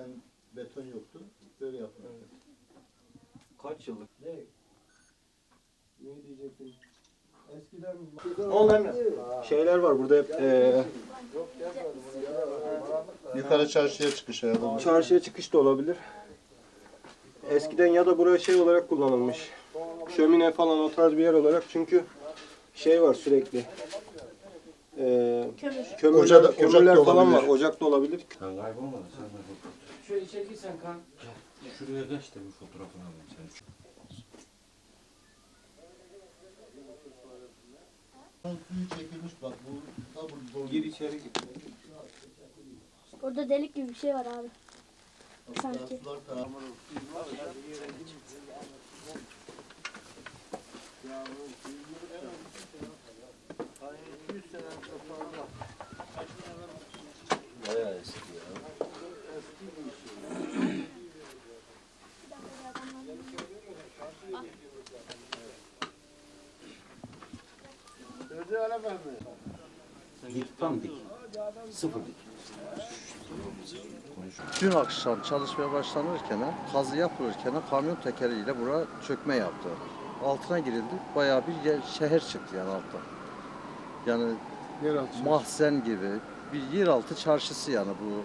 Eskiden beton yoktu. Böyle yapılıyor. Kaç yıllık? Ne? Ne diyecektin? Eskiden Onların şeyler var burada hep eee, Yukarı çarşıya çıkış herhalde. çarşıya çıkış da olabilir. Eskiden ya da buraya şey olarak kullanılmış. Şömine falan o tarz bir yer olarak çünkü şey var sürekli. Eee Kömür. kömürler, Ocak da- kömürler ocak da falan var. olabilir. Ocak da olabilir. Sen kaybolmadın sen de. Şöyle çekilsen kan. Şuraya geç de bir fotoğrafını alayım senin. Suyu çekilmiş bak bu da bu Gir içeri git. Orada delik gibi bir şey var abi. Sanki. sular tarafı. Bayağı eski ya. Dik tam dik. Sıfır dik. dün akşam çalışmaya başlanırken, kazı yapılırken kamyon tekeriyle bura çökme yaptı. Altına girildi. Bayağı bir yer, şehir çıktı yani altta. Yani mahzen gibi bir yeraltı çarşısı yani bu